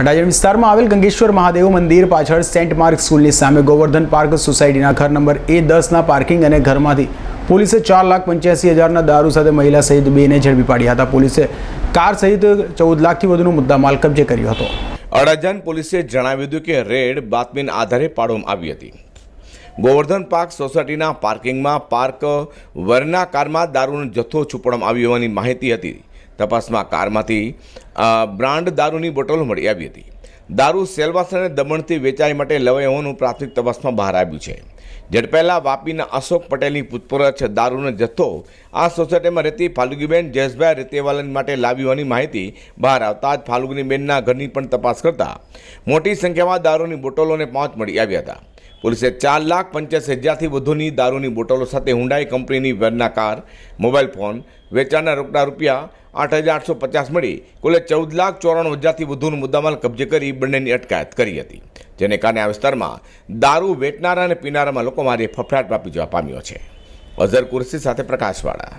અડાજણ વિસ્તારમાં આવેલ ગંગેશ્વર મહાદેવ મંદિર પાછળ સેન્ટ માર્ક સ્કૂલની સામે ગોવર્ધન પાર્ક સોસાયટીના ઘર નંબર એ દસના પાર્કિંગ અને ઘરમાંથી પોલીસે ચાર લાખ પંચ્યાસી હજારના દારૂ સાથે મહિલા સહિત બેને ઝડપી પાડ્યા હતા. પોલીસે કાર સહિત ચૌદ લાખથી વધુનો મુદ્દામાલ કબજે કર્યો હતો. અડાજણ પોલીસે જણાવ્યું હતું કે રેડ બાતમીના આધારે પાડવામાં આવી હતી. ગોવર્ધન પાર્ક સોસાયટીના પાર્કિંગમાં પાર્ક વરના કારમાં દારૂનો જથ્થો છુપાડવામાં આવ્યો હોવાની માહિતી હતી. તપાસમાં કારમાંથી બ્રાન્ડ દારૂની બોટલો મળી આવી હતી. દારૂ સેલવાસ અને દમણથી વેચાઈ માટે લવાઈ હોવાનું પ્રાથમિક તપાસમાં બહાર આવ્યું છે. ઝડપાયેલા વાપીના અશોક પટેલની પૂછપરછ દારૂનો જથ્થો આ સોસાયટીમાં રહેતી ફાલુગીબેન જયેશભાઈ રેતેવાલન માટે લાવી હોવાની માહિતી બહાર આવતા જ ફાલ્ગુનીબેનના ઘરની પણ તપાસ કરતા મોટી સંખ્યામાં દારૂની બોટલોને પાંચ મળી આવ્યા હતા. પોલીસે ચાર લાખ પંચ્યાસી હજારથી વધુની દારૂની બોટલો સાથે હુંડાઈ કંપનીની વેરના કાર, મોબાઈલ ફોન, વેચાણના રોકડા રૂપિયા આઠ હજાર આઠસો પચાસ મળી કુલે ચૌદ લાખ ચોરાણું હજારથી વધુનો મુદ્દામાલ કબજે કરી બંનેની અટકાયત કરી હતી. જેને કારણે આ વિસ્તારમાં દારૂ વેચનારા અને પીનારામાં લોકોમાં આજે ફફડાટ વ્યાપી જવા પામ્યો છે. અઝર કુરશી સાથે પ્રકાશવાળા